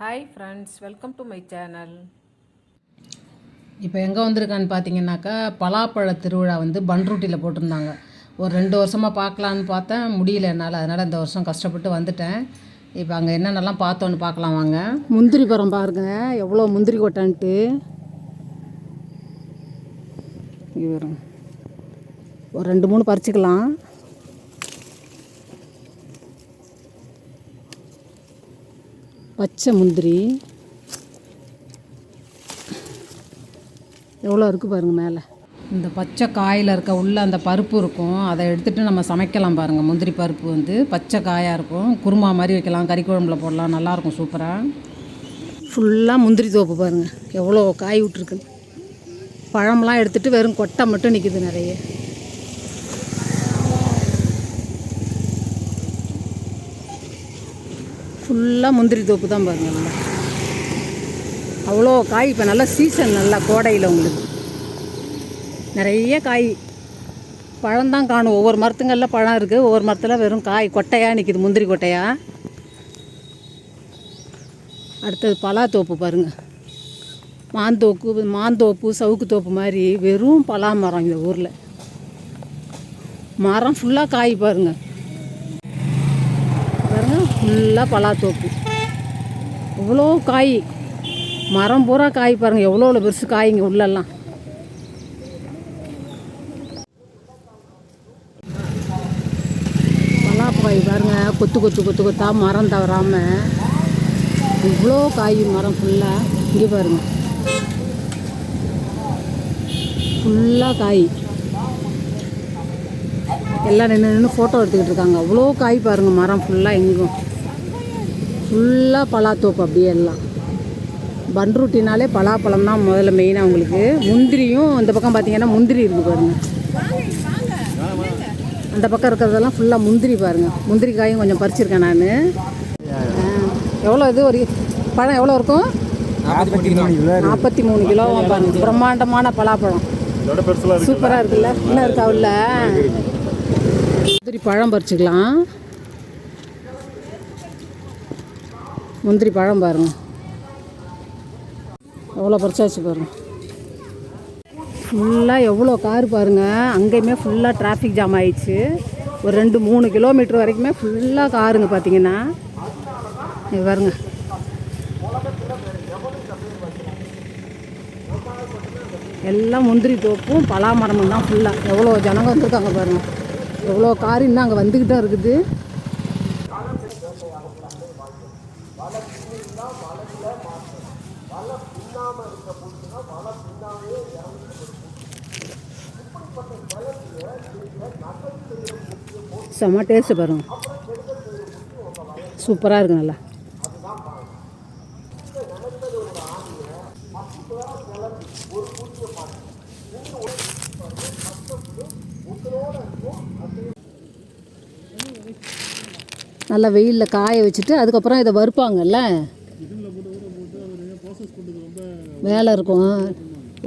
Hi friends welcome to my channel இப்போ எங்கே வந்திருக்கான்னு பார்த்தீங்கன்னாக்கா பலாப்பழ திருவிழா வந்து பன்ருட்டியில் போட்டிருந்தாங்க. ஒரு ரெண்டு வருஷமாக பார்க்கலான்னு பார்த்தேன் முடியல என்னால். அதனால் இந்த வருஷம் கஷ்டப்பட்டு வந்துட்டேன். இப்போ அங்கே என்னென்னலாம் பார்த்தோன்னு பார்க்கலாம் வாங்க. முந்திரி பழம் பாருங்க எவ்வளோ முந்திரி கொட்டான்ட்டு. ஒரு ரெண்டு மூணு பறிச்சுக்கலாம். பச்சை முந்திரி. எவ்வளோ இருக்குது பாருங்க மேலே. இந்த பச்சை காயில் இருக்க உள்ள அந்த பருப்பு இருக்கும். அதை எடுத்துகிட்டு நம்ம சமைக்கலாம் பாருங்கள் முந்திரி பருப்பு வந்து பச்சை காயாக இருக்கும். குருமா மாதிரி வைக்கலாம். கறி குழம்புல போடலாம். நல்லாயிருக்கும் சூப்பராக ஃபுல்லாக முந்திரி தோப்பு பாருங்க. எவ்வளோ காய் விட்ருக்கு பழம்லாம் எடுத்துட்டு வெறும் கொட்டை மட்டும் நிற்கிது நிறைய. ஃபுல்லாக முந்திரி தோப்பு தான் பாருங்க நல்லா அவ்வளோ காய் இப்போ நல்லா சீசன் நல்லா கோடையில் உங்களுக்கு. நிறைய காய். பழம்தான் காணும். ஒவ்வொரு மரத்துங்களில் பழம் இருக்குது ஒவ்வொரு மரத்தில் வெறும் காய் கொட்டையாக நிற்கிது முந்திரி கொட்டையாக அடுத்தது பலாத்தோப்பு பாருங்க. மாந்தோப்பு மாந்தோப்பு சவுக்கு தோப்பு மாதிரி வெறும் பலா மரம் இந்த ஊரில். மரம் ஃபுல்லாக காய் பாருங்கள் ஃபுல்லாக பலாத்தோப்பு. இவ்வளோ காய்? மரம் பூரா காய் பாருங்க. எவ்வளோ எவ்வளோ பெருசு காய்ங்க உள்ளெல்லாம். பலாப்பாய் பாருங்க. கொத்து கொத்து கொத்து கொத்தா மரம் தவறாமல் இவ்வளோ காய் மரம் ஃபுல்லாக இங்கே பாருங்க. ஃபுல்லாக காய். எல்லாம் நின்று நின்று ஃபோட்டோ எடுத்துக்கிட்டு இருக்காங்க. அவ்வளோ காய் பாருங்க. மரம் ஃபுல்லாக எங்கும். ஃபுல்லாக பலாத்தோப்பு அப்படியே எல்லாம். பன்ருட்டினாலே பலாப்பழம் தான் முதல்ல மெயினாக உங்களுக்கு. முந்திரியும் இந்த பக்கம் பார்த்தீங்கன்னா முந்திரி இருக்குது பாருங்க. அந்த பக்கம் இருக்கிறதெல்லாம் ஃபுல்லாக முந்திரி பாருங்க. முந்திரி காயும் கொஞ்சம் பறிச்சிருக்கேன் நான். எவ்வளோ இது? ஒரு பழம் எவ்வளோ இருக்கும்? நாற்பத்தி மூணு கிலோ பாருங்க. பிரம்மாண்டமான பலாப்பழம். சூப்பராக இருக்குல்ல? என்ன இருக்கா உள்ள? முந்திரி பழம் பறிச்சுக்கலாம். முந்திரி பழம் பாருங்க. எவ்வளோ பறிச்சாச்சு பாருங்க. ஃபுல்லாக எவ்வளோ கார் பாருங்கள் அங்கேயுமே ஃபுல்லாக டிராஃபிக் ஜாம் ஆயிடுச்சு. ஒரு ரெண்டு மூணு கிலோமீட்டர் வரைக்குமே ஃபுல்லாக காருங்க பார்த்தீங்கன்னா இது பாருங்க. எல்லாம் முந்திரி தோப்பும் பலாமரமும் தான் ஃபுல்லாக எவ்வளோ ஜனங்க வந்திருக்காங்க பாருங்கள் எவ்வளோ கார் இன்னும் அங்கே வந்துக்கிட்டு இருக்குது. செம்ம டேஸ்ட்டு பாருங்க. சூப்பராக இருக்கு நல்லா. நல்லா வெயிலில் காய வச்சுட்டு அதுக்கப்புறம் இதை வறுப்பாங்கல்ல? வேலை இருக்கும்.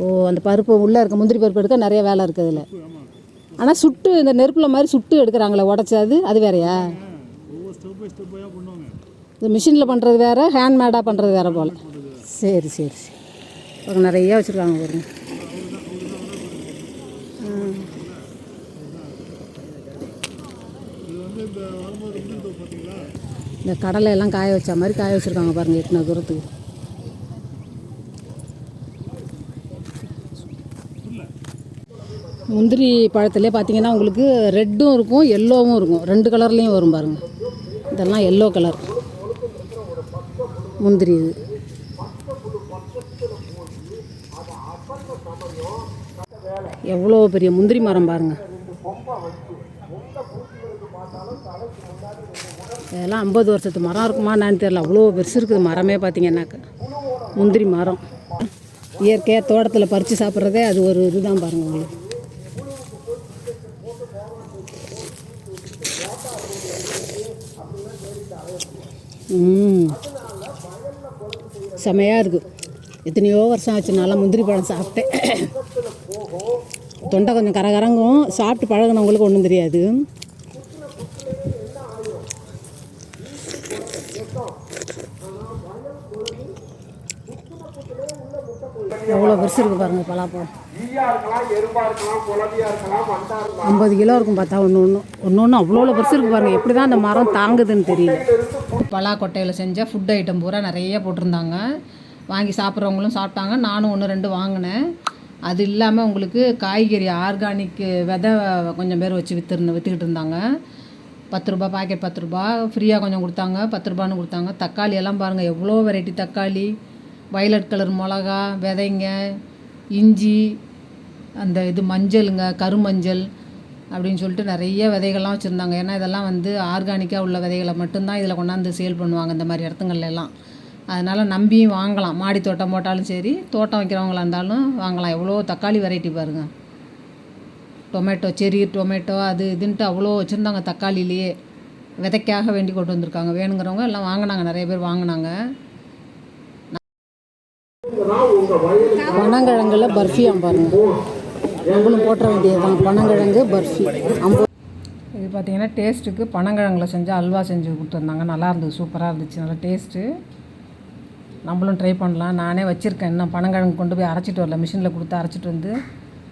ஓ அந்த பருப்பு உள்ளே இருக்க முந்திரி பருப்பு எடுக்க நிறைய வேலை இருக்குது அதில். ஆனால் சுட்டு இந்த நெருப்பில் மாதிரி சுட்டு எடுக்கிறாங்களே உடச்சி அது அது வேறையா? இந்த மிஷினில் பண்ணுறது வேறு ஹேண்ட்மேடாக பண்ணுறது வேறு போல். சரி சரி சரி. நிறையா வச்சுருக்காங்க பாருங்க. இந்த கடலை எல்லாம் காய வச்ச மாதிரி காய வச்சுருக்காங்க பாருங்கள் எத்தனை தூரத்துக்கு. முந்திரி பழத்துலேயே பார்த்தீங்கன்னா உங்களுக்கு ரெட்டும் இருக்கும் எல்லோவும் இருக்கும். ரெண்டு கலர்லேயும் வரும் பாருங்கள் இதெல்லாம் எல்லோ கலர் முந்திரி இது. எவ்வளோ பெரிய முந்திரி மரம் பாருங்கள் இதெல்லாம் ஐம்பது வருஷத்து மரம் இருக்குமா நான் தெரியல. அவ்வளோ பெருசு இருக்குது மரமே பார்த்தீங்கன்னாக்க முந்திரி மரம். இயற்கையாக தோட்டத்தில் பறித்து சாப்பிட்றதே அது ஒரு இதுதான் பாருங்கள் உங்களுக்கு. செமையாக இருக்குது எத்தனையோ வருஷம் ஆச்சு நல்லா முந்திரி பழம் சாப்பிட்டேன். தொண்டை கொஞ்சம் கரகரங்கும். சாப்பிட்டு பழகினவங்களுக்கு ஒன்றும் தெரியாது. எவ்வளோ பெருசு இருக்குது பாருங்கள் பலாப்பழம். ஐம்பது கிலோ இருக்கும் பார்த்தா ஒன்று ஒன்று ஒன்று ஒன்று அவ்வளோ பெருசு இருக்குது பாருங்கள் எப்படி தான் அந்த மரம் தாங்குதுன்னு தெரியல. பலா கொட்டையில் செஞ்ச ஃபுட் ஐட்டம் பூரா நிறைய போட்டிருந்தாங்க. வாங்கி சாப்பிட்றவங்களும் சாப்பிட்டாங்க. நானும் ஒன்று ரெண்டு வாங்கினேன். அது இல்லாமல் உங்களுக்கு காய்கறி ஆர்கானிக் விதை கொஞ்சம் பேர் வச்சு விற்றுருந்த விற்றுக்கிட்டு இருந்தாங்க. பத்து ரூபா பாக்கெட் பத்து ரூபா ஃப்ரீயாக கொஞ்சம் கொடுத்தாங்க. பத்து ரூபான்னு கொடுத்தாங்க. தக்காளி எல்லாம் பாருங்கள் எவ்வளோ வெரைட்டி தக்காளி. வயலட் கலர் மிளகா விதைங்க இஞ்சி அந்த இது மஞ்சளுங்க கருமஞ்சள் அப்படின்னு சொல்லிட்டு நிறைய விதைகள்லாம் வச்சுருந்தாங்க. ஏன்னா இதெல்லாம் வந்து ஆர்கானிக்காக உள்ள விதைகளை மட்டும்தான் இதில் கொண்டாந்து சேல் பண்ணுவாங்க இந்த மாதிரி இடத்துங்கள்ல எல்லாம். அதனால் நம்பியும் வாங்கலாம். மாடி தோட்டம் போட்டாலும் சரி தோட்டம் வைக்கிறவங்களா இருந்தாலும் வாங்கலாம். எவ்வளோ தக்காளி வெரைட்டி பாருங்கள் டொமேட்டோ செரி டொமேட்டோ அது இதுன்ட்டு அவ்வளோ வச்சுருந்தாங்க தக்காளிலேயே விதைக்காக வேண்டி கொண்டு வந்திருக்காங்க. வேணுங்கிறவங்க எல்லாம் வாங்கினாங்க. நிறைய பேர் வாங்கினாங்க. பனங்கிழங்குல பர்ஃபியாம் பாருங்க. நம்மளும் போட்டுற வேண்டியது தான் பனங்கிழங்கு பர்ஃபி. ஐம்பது இது பார்த்தீங்கன்னா டேஸ்ட்டுக்கு பனங்கிழங்குல செஞ்சு அல்வா செஞ்சு கொடுத்துருந்தாங்க. நல்லா இருந்தது சூப்பராக இருந்துச்சு நல்லா டேஸ்ட்டு. நம்மளும் ட்ரை பண்ணலாம். நானே வச்சுருக்கேன். இன்னும் பனங்கிழங்கு கொண்டு போய் அரைச்சிட்டு வரல. மிஷினில் கொடுத்து அரைச்சிட்டு வந்து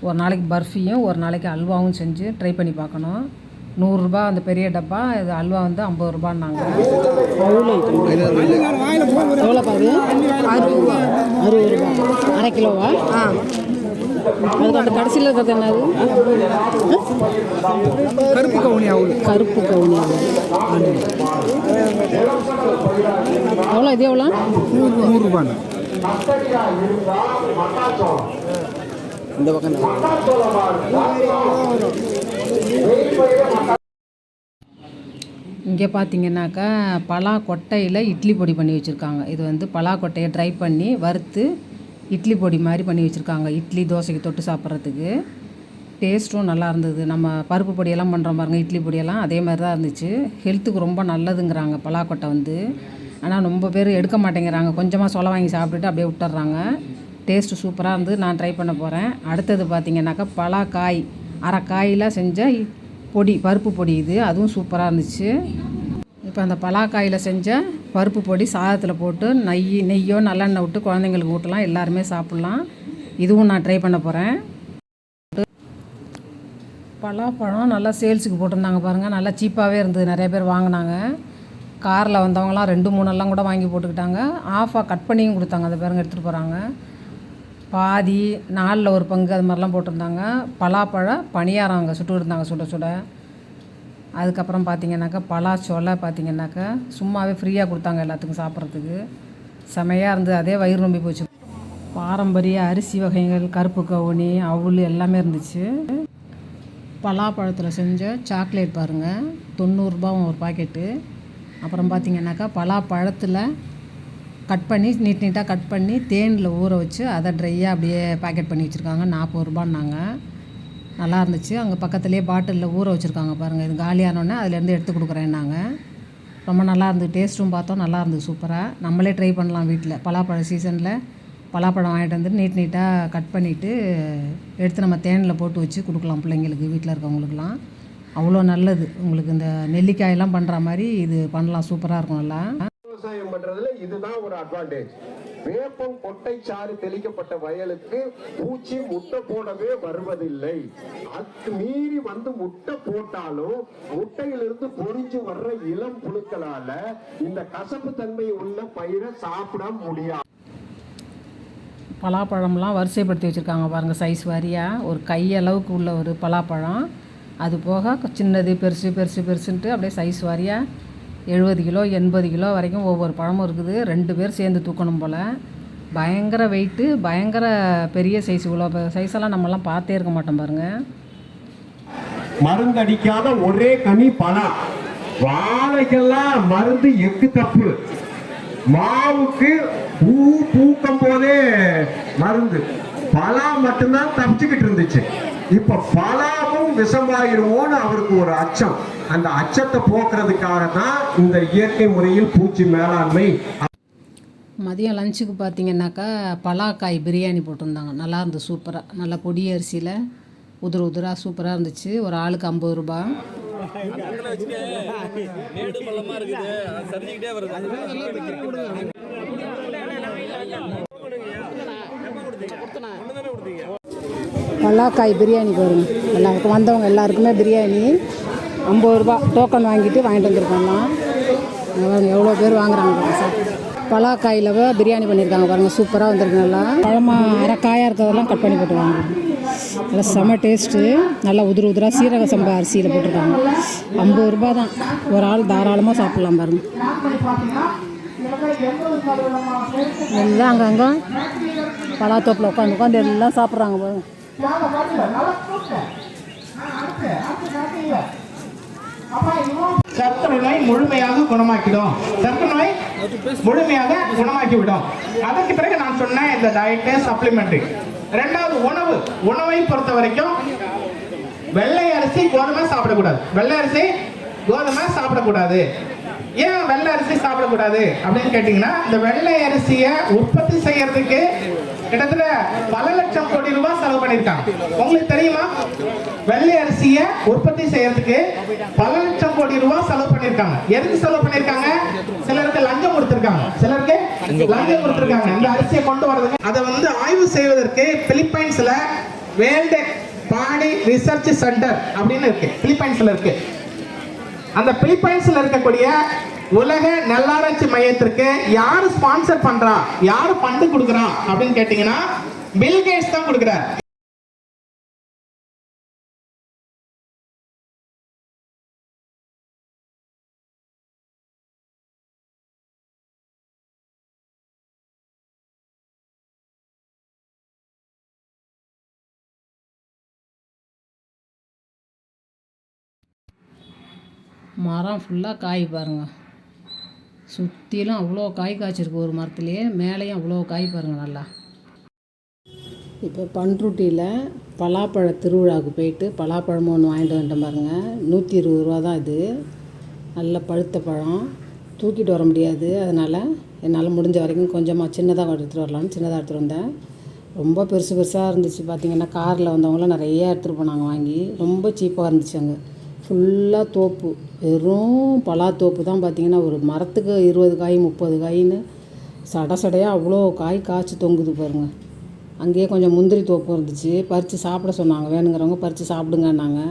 ஒரு நாளைக்கு பர்ஃபியும் ஒரு நாளைக்கு அல்வாவும் செஞ்சு ட்ரை பண்ணி பார்க்கணும். நூறுரூபா அந்த பெரிய டப்பா இது அல்வா வந்து ஐம்பது ரூபான்னாங்க. அறுபது ரூபா. அரை கிலோவா? ஆ. அதுக்கு அந்த கடைசியில் இருக்கிறது என்னது? கருப்பு கவுனி அவுள் கருப்பு கவுனி அவ்வளோ எவ்வளோ இது எவ்வளோ? நூறுரூபான்னு இந்த பக்கம் இங்கே பார்த்தீங்கன்னாக்கா பலா கொட்டையில் இட்லி பொடி பண்ணி வச்சுருக்காங்க. இது வந்து பலா கொட்டையை ட்ரை பண்ணி வறுத்து இட்லி பொடி மாதிரி பண்ணி வச்சுருக்காங்க. இட்லி தோசைக்கு தொட்டு சாப்பிட்றதுக்கு. டேஸ்ட்டும் நல்லா இருந்தது. நம்ம பருப்பு பொடியெல்லாம் பண்ணுறோம் பாருங்கள் இட்லி பொடியெல்லாம் அதே மாதிரி தான் இருந்துச்சு. ஹெல்த்துக்கு ரொம்ப நல்லதுங்கிறாங்க பலாக்கொட்டை வந்து. ஆனால் ரொம்ப பேர் எடுக்க மாட்டேங்கிறாங்க. கொஞ்சமாக சொல வாங்கி சாப்பிட்டுட்டு அப்படியே விட்டுறாங்க. டேஸ்ட்டு சூப்பராக இருந்து நான் ட்ரை பண்ண போகிறேன் அடுத்தது பார்த்தீங்கன்னாக்கா பலாக்காய். அரை காயில் செஞ்ச பொடி பருப்பு பொடி இது. அதுவும் சூப்பராக இருந்துச்சு. இப்போ அந்த பலாக்காயில் செஞ்ச பருப்பு பொடி சாதத்தில் போட்டு நெய் நெய்யோ நல்லெண்ணெய் விட்டு குழந்தைங்களுக்கு ஊட்டலாம். எல்லாருமே சாப்பிட்லாம். இதுவும் நான் ட்ரை பண்ண போகிறேன் பலாப்பழம் நல்லா சேல்ஸுக்கு போட்டிருந்தாங்க பாருங்கள் நல்லா சீப்பாகவே இருந்தது. நிறைய பேர் வாங்கினாங்க. காரில் வந்தவங்களாம் ரெண்டு மூணெல்லாம் கூட வாங்கி போட்டுக்கிட்டாங்க. ஆஃபாக கட் பண்ணியும் கொடுத்தாங்க. அதை பேருங்க எடுத்துகிட்டு போகிறாங்க பாதி நாலில் ஒரு பங்கு அது மாதிரிலாம் போட்டிருந்தாங்க. பலாப்பழ பணியாரம் அங்கே சுட்டு இருந்தாங்க சுட சுட. அதுக்கப்புறம் பார்த்திங்கனாக்கா பலாச்சோலை பார்த்திங்கனாக்கா சும்மாவே ஃப்ரீயாக கொடுத்தாங்க எல்லாத்துக்கும் சாப்பிட்றதுக்கு. செமையாக இருந்தது. அதே வயிறு நம்பி போச்சு. பாரம்பரிய அரிசி வகைகள் கருப்பு கவுனி அவுள் எல்லாமே இருந்துச்சு. பலாப்பழத்தில் செஞ்ச சாக்லேட் பாருங்கள் தொண்ணூறுரூபாவும் ஒரு பாக்கெட்டு. அப்புறம் பார்த்தீங்கன்னாக்கா பலாப்பழத்தில் கட் பண்ணி நீட் நீட்டாக கட் பண்ணி தேனில் ஊற வச்சு அதை ட்ரையாக அப்படியே பேக்கெட் பண்ணி வச்சுருக்காங்க. நாற்பது ரூபான்னாங்க. நல்லா இருந்துச்சு. அங்கே பக்கத்துலேயே பாட்டிலில் ஊற வச்சுருக்காங்க பாருங்கள் இது காலியானோடனே அதுலேருந்து எடுத்து கொடுக்குறேன்னாங்க ரொம்ப நல்லா இருந்தது. டேஸ்ட்டும் பார்த்தோம். நல்லா இருந்தது. சூப்பராக நம்மளே ட்ரை பண்ணலாம் வீட்டில் பலாப்பழ சீசனில் பலாப்பழம் வாங்கிட்டு வந்து நீட் நீட்டாக கட் பண்ணிவிட்டு எடுத்து நம்ம தேனில் போட்டு வச்சு கொடுக்கலாம் பிள்ளைங்களுக்கு வீட்டில் இருக்கவங்களுக்குலாம் அவ்வளோ நல்லது. உங்களுக்கு இந்த நெல்லிக்காயெல்லாம் பண்ணுற மாதிரி இது பண்ணலாம். சூப்பராக இருக்கும் நல்லா. விவசாயம் பண்றதுல இதுதான் ஒரு அட்வான்டேஜ் வேப்பம் கொட்டை சாறு தெளிக்கப்பட்ட வயலுக்கு பூச்சி முட்டை போடவே வருவதில்லை. அது மீறி வந்து முட்டை போட்டாலும் முட்டையிலிருந்து பொறிஞ்சு வர்ற இளம் புழுக்களால இந்த கசப்பு தன்மை உள்ள பயிரை சாப்பிட முடியாது. பலாப்பழம்லாம் வரிசைப்படுத்தி வச்சுருக்காங்க பாருங்கள் சைஸ் வாரியாக ஒரு கையளவுக்கு உள்ள ஒரு பலாப்பழம். அது போக சின்னது பெருசு பெருசு பெருசுன்ட்டு அப்படியே சைஸ் வாரியாக எழுபது கிலோ எண்பது கிலோ வரைக்கும் ஒவ்வொரு பழமும் இருக்குது. ரெண்டு பேர் சேர்ந்து தூக்கணும் போல். பயங்கர வெயிட்டு பயங்கர பெரிய சைஸ் இவ்வளோ. சைஸெல்லாம் நம்மலாம் பார்த்தே இருக்க மாட்டோம் பாருங்கள் மருந்தடிக்காத ஒரே கனி பழம் வாழைக்கெல்லாம் மருந்து எக்கு தப்பு. மாவுக்கு பூ பூக்கும் போதே மருந்து. பலா மட்டும்தான் தப்பிச்சுக்கிட்டு இருந்துச்சு. இப்ப பலாவும் விஷமாயிருமோன்னு அவருக்கு ஒரு அச்சம். அந்த அச்சத்தை போக்குறதுக்காக தான் இந்த இயற்கை முறையில் பூச்சி மேலாண்மை மதியம் லஞ்சுக்கு பார்த்தீங்கன்னாக்கா பலாக்காய் பிரியாணி போட்டிருந்தாங்க. நல்லா இருந்து சூப்பராக நல்லா பொடி அரிசியில் உதிர உதிராக சூப்பராக இருந்துச்சு. ஒரு ஆளுக்கு ஐம்பது ரூபா பள்ளமா இருக்குது அது சரிஞ்சுக்கிட்டே வருது பல்லாக்காய் பிரியாணி பாருங்க எல்லாருக்கும் வந்தவங்க எல்லாருக்குமே பிரியாணி ஐம்பது ரூபா டோக்கன் வாங்கிட்டு வாங்கிட்டு வந்திருக்காங்களாம் எவ்வளோ பேர் வாங்குறாங்க சார். பலாக்காயில் பிரியாணி பண்ணியிருக்காங்க பாருங்கள் சூப்பராக வந்திருக்கு நல்லா. பழமாக அரை காயாக இருக்கிறதெல்லாம் கட் பண்ணி போட்டுருவாங்க. நல்லா செம்ம டேஸ்ட்டு நல்லா உதிர உதிராக சீரக சம்பா அரிசியில் போட்டிருக்காங்க. ஐம்பது ரூபா தான். ஒரு ஆள் தாராளமாக சாப்பிட்லாம் பாருங்க. எல்லாம் அங்கங்கே பலாத்தோப்பில் உட்காந்து உட்காந்து எல்லாம் சாப்பிட்றாங்க பாருங்கள் பாருங்க சர்க்கரை நோய் முழுமையாக குணமாக்கிடும். சர்க்கரை நோய் முழுமையாக குணமாக்கிவிடும். அதற்கு பிறகு நான் சொன்னேன் இந்த டயட்டு சப்ளிமெண்ட்ரி ரெண்டாவது உணவு. உணவை பொறுத்த வரைக்கும் வெள்ளை அரிசி கோதுமை சாப்பிடக்கூடாது. வெள்ளை அரிசி கோதுமை சாப்பிடக்கூடாது. ஏன் வெள்ளை அரிசி சாப்பிடக்கூடாது அப்படின்னு கேட்டிங்கன்னா இந்த வெள்ளை அரிசியை உற்பத்தி செய்யறதுக்கு கிட்டத்தட்ட பல லட்சம் கோடி ரூபாய் செலவு பண்ணியிருக்காங்க. உங்களுக்கு தெரியுமா? வெள்ளை அரிசியை உற்பத்தி செய்யறதுக்கு பல லட்சம் கோடி ரூபாய் செலவு பண்ணியிருக்காங்க. எதுக்கு செலவு பண்ணியிருக்காங்க? சிலருக்கு லஞ்சம் கொடுத்துருக்காங்க. சிலருக்கு லஞ்சம் கொடுத்துருக்காங்க. இந்த அரிசியை கொண்டு வரதுக்கு. அதை வந்து ஆய்வு செய்வதற்கு பிலிப்பைன்ஸ்ல வேர்ல்டு பாடி ரிசர்ச் சென்டர் அப்படின்னு இருக்கு. பிலிப்பைன்ஸ்ல இருக்கு. அந்த பிலிப்பைன்ஸ்ல இருக்கக்கூடிய உலக நல்லாராய்ச்சி மையத்திற்கு யார் ஸ்பான்சர் பண்றா? யார் ஃபண்டு கொடுக்குறா? அப்படின்னு கேட்டீங்கன்னா பில் கேட்ஸ் தான் கொடுக்குறார். மரம் ஃபுல்லாக காய் பாருங்க. சுற்றிலும் அவ்வளோ காய் காய்ச்சிருக்கு ஒரு மரத்துலேயே. மேலேயும் அவ்வளோ காய் பாருங்கள் நல்லா. இப்போ பண்ருட்டியில் பலாப்பழ திருவிழாவுக்கு போயிட்டு பலாப்பழமும் ஒன்று வாங்கிட்டு வந்துட்டேன் பாருங்கள் நூற்றி இருபது ரூபா தான் இது. நல்ல பழுத்த பழம். தூக்கிட்டு வர முடியாது. அதனால் என்னால் முடிஞ்ச வரைக்கும் கொஞ்சமாக சின்னதாக எடுத்துகிட்டு வரலான்னு சின்னதாக எடுத்துகிட்டு வந்தேன். ரொம்ப பெருசு பெருசாக இருந்துச்சு. பார்த்தீங்கன்னா காரில் வந்தவங்களாம் நிறைய எடுத்துகிட்டு போனாங்க வாங்கி. ரொம்ப சீப்பாக இருந்துச்சு அங்கே. ஃபுல்லாக தோப்பு. வெறும் பலாத்தோப்பு தான் பார்த்தீங்கன்னா ஒரு மரத்துக்கு இருபது காய் முப்பது காயின்னு சட சடையாக அவ்வளோ காய் காய்ச்சி தொங்குது பாருங்கள் அங்கேயே கொஞ்சம் முந்திரி தோப்பு இருந்துச்சு. பறித்து சாப்பிட சொன்னாங்க. வேணுங்கிறவங்க பறித்து சாப்பிடுங்கன்னாங்க.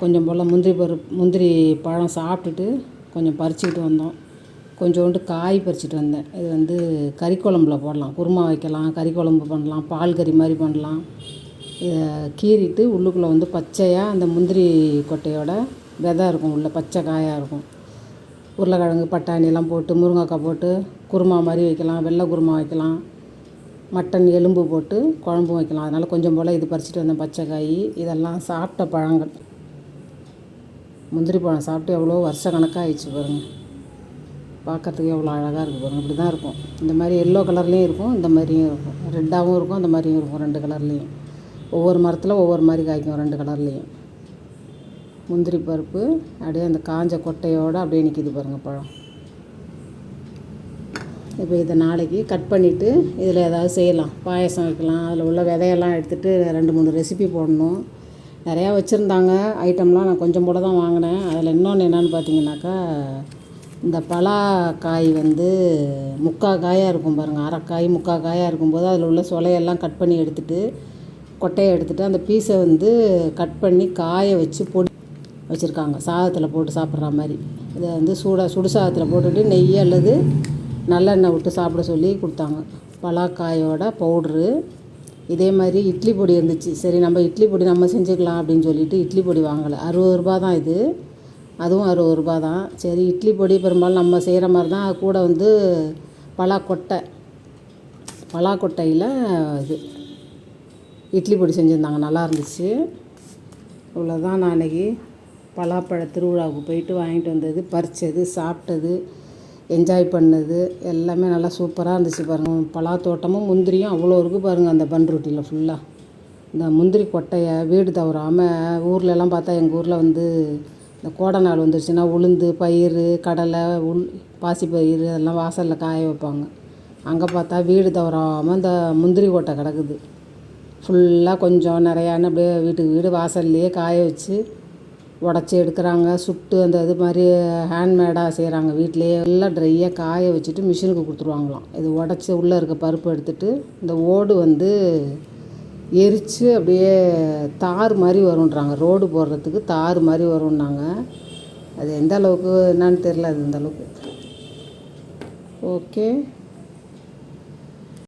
கொஞ்சம் போல் முந்திரி பரு முந்திரி பழம் சாப்பிட்டுட்டு கொஞ்சம் பறிச்சுக்கிட்டு வந்தோம். கொஞ்சோண்டு காய் பறிச்சிட்டு வந்தேன். இது வந்து கறி குழம்புல போடலாம். குருமா வைக்கலாம் கறி குழம்பு பண்ணலாம் பால் கறி மாதிரி பண்ணலாம். கீறிட்டு உள்ளுக்குள்ளே வந்து பச்சையாக அந்த முந்திரி கொட்டையோட விதை இருக்கும் உள்ள பச்சை காயாக இருக்கும். உருளைக்கிழங்கு பட்டாணி போட்டு முருங்கைக்காய் போட்டு குருமா மாதிரி வைக்கலாம் வெள்ளை குருமா வைக்கலாம் மட்டன் எலும்பு போட்டு குழம்பும் வைக்கலாம். அதனால் கொஞ்சம் போல் இது பறிச்சிட்டு வந்தேன் பச்சை காய் இதெல்லாம் சாப்பிட்ட பழங்கள். முந்திரி பழம் சாப்பிட்டு எவ்வளோ வருஷ கணக்காகிடுச்சு பாருங்கள் பார்க்கறதுக்கு எவ்வளோ அழகாக இருக்குது பாருங்கள் இப்படி தான் இருக்கும். இந்த மாதிரி எல்லோ கலர்லேயும் இருக்கும் இந்த மாதிரியும் இருக்கும். ரெட்டாகவும் இருக்கும் அந்த மாதிரியும் இருக்கும் ரெண்டு கலர்லேயும் ஒவ்வொரு மரத்தில் ஒவ்வொரு மாதிரி காய்க்கும் ரெண்டு கலர்லேயும். முந்திரி பருப்பு அப்படியே அந்த காஞ்ச கொட்டையோடு அப்படியே நிற்கிது பாருங்கள் பழம். இப்போ இதை நாளைக்கு கட் பண்ணிவிட்டு இதில் ஏதாவது செய்யலாம். பாயசம் வைக்கலாம். அதில் உள்ள விதையெல்லாம் எடுத்துகிட்டு ரெண்டு மூணு ரெசிபி போடணும். நிறையா வச்சுருந்தாங்க. ஐட்டம்லாம் நான் கொஞ்சம் கூட தான் வாங்கினேன். அதில் இன்னொன்று என்னென்னு பார்த்தீங்கன்னாக்கா இந்த பலாக்காய் வந்து முக்கா காயாக இருக்கும் பாருங்கள் அரைக்காய் முக்கா காயாக இருக்கும்போது அதில் உள்ள சொலையெல்லாம் கட் பண்ணி எடுத்துகிட்டு கொட்டையை எடுத்துகிட்டு அந்த பீஸை வந்து கட் பண்ணி காய வச்சு பொடி வச்சுருக்காங்க. சாதத்தில் போட்டு சாப்பிட்ற மாதிரி. இதை வந்து சூடாக சுடு சாதத்தில் போட்டுட்டு நெய் அல்லது நல்லெண்ணெய் விட்டு சாப்பிட சொல்லி கொடுத்தாங்க. பலாக்காயோட பவுட்ரு. இதே மாதிரி இட்லி பொடி இருந்துச்சு. சரி நம்ம இட்லி பொடி நம்ம செஞ்சுக்கலாம் அப்படின்னு சொல்லிட்டு இட்லி பொடி வாங்கலை. அறுபது ரூபா தான் இது. அதுவும் அறுபது ரூபா தான். சரி இட்லி பொடி பெரும்பாலும் நம்ம செய்கிற மாதிரி தான். கூட வந்து பலாக்கொட்டை. பலாக்கொட்டையில் இது. இட்லி பொடி செஞ்சுருந்தாங்க நல்லா இருந்துச்சு. இவ்வளோதான் நான் அன்றைக்கி பலாப்பழ திருவிழாவுக்கு போயிட்டு வாங்கிட்டு வந்தது பறித்தது சாப்பிட்டது என்ஜாய் பண்ணது எல்லாமே நல்லா சூப்பராக இருந்துச்சு பாருங்கள் பலா தோட்டமும் முந்திரியும் அவ்வளோ இருக்குது பாருங்கள் அந்த பன் ரொட்டியில் ஃபுல்லாக இந்த முந்திரி கொட்டையை வீடு தவறாமல் ஊர்லெலாம் பார்த்தா எங்கள் ஊரில் வந்து இந்த கோடை நாள் வந்துருச்சுன்னா உளுந்து பயிர் கடலை உள் பாசிப்பயிறு அதெல்லாம் வாசலில் காய வைப்பாங்க. அங்கே பார்த்தா வீடு தவறாமல் இந்த முந்திரி கொட்டை கிடக்குது. ஃபுல்லாக கொஞ்சம் நிறையான்னு அப்படியே வீட்டுக்கு வீடு வாசல்லையே காய வச்சு உடச்சி எடுக்கிறாங்க. சுட்டு அந்த இது மாதிரி ஹேண்ட்மேடாக செய்கிறாங்க வீட்டிலேயே எல்லாம் ட்ரையாக காய வச்சுட்டு மிஷினுக்கு கொடுத்துருவாங்களாம். இது உடச்சி உள்ளே இருக்க பருப்பு எடுத்துட்டு இந்த ஓடு வந்து எரித்து அப்படியே தார் மாதிரி வரும்ன்றாங்க. ரோடு போடுறதுக்கு தார் மாதிரி வரும்னாங்க. அது எந்த அளவுக்கு என்னன்னு தெரில அது இந்த அளவுக்கு. ஓகே.